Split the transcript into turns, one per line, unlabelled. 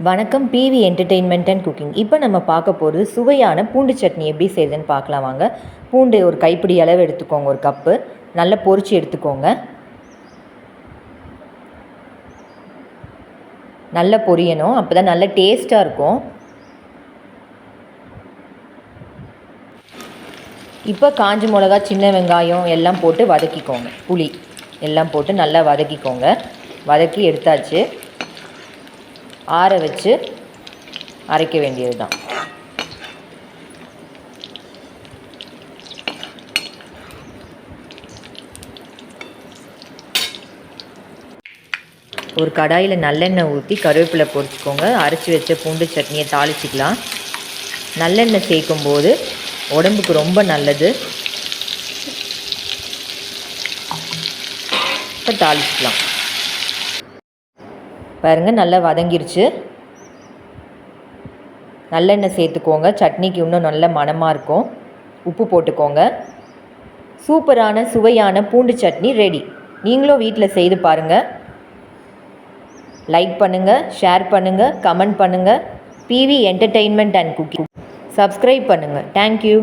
வணக்கம் PV entertainment and cooking இப்போ நம்ம பார்க்க போகிறது சுவையான பூண்டு சட்னி எப்படி செய்யுதுன்னு பார்க்கலாம் வாங்க. பூண்டு ஒரு கைப்பிடி அளவு எடுத்துக்கோங்க ஒரு கப்பு நல்லா பொறிச்சு எடுத்துக்கோங்க. நல்லா பொரியணும். அப்போ தான் நல்ல டேஸ்ட்டாக இருக்கும். இப்போ காஞ்சி மிளகா சின்ன வெங்காயம் எல்லாம் போட்டு வதக்கிக்கோங்க. புளி எல்லாம் போட்டு நல்லா வதக்கிக்கோங்க. வதக்கி எடுத்தாச்சு. ஆற வச்சு அரைக்க வேண்டியது தான் ஒரு கடாயில் நல்லெண்ணெய் ஊற்றி கருவேப்பிலை பொறிச்சிக்கோங்க அரைச்சி வச்ச பூண்டு சட்னியை தாளிச்சிக்கலாம். நல்லெண்ணெய் சேர்க்கும் போது உடம்புக்கு ரொம்ப நல்லது. இப்போ தாளிச்சிக்கலாம். பாருங்கள் நல்லா வதங்கிருச்சு. நல்லெண்ணெய் சேர்த்துக்கோங்க. சட்னிக்கு இன்னும் நல்ல மணமாக இருக்கும். உப்பு போட்டுக்கோங்க. சூப்பரான சுவையான பூண்டு சட்னி ரெடி நீங்களும் வீட்டில் செய்து பாருங்கள் லைக் பண்ணுங்கள் ஷேர் பண்ணுங்கள் கமெண்ட் பண்ணுங்கள் PV entertainment and cooking subscribe பண்ணுங்கள் தேங்க்யூ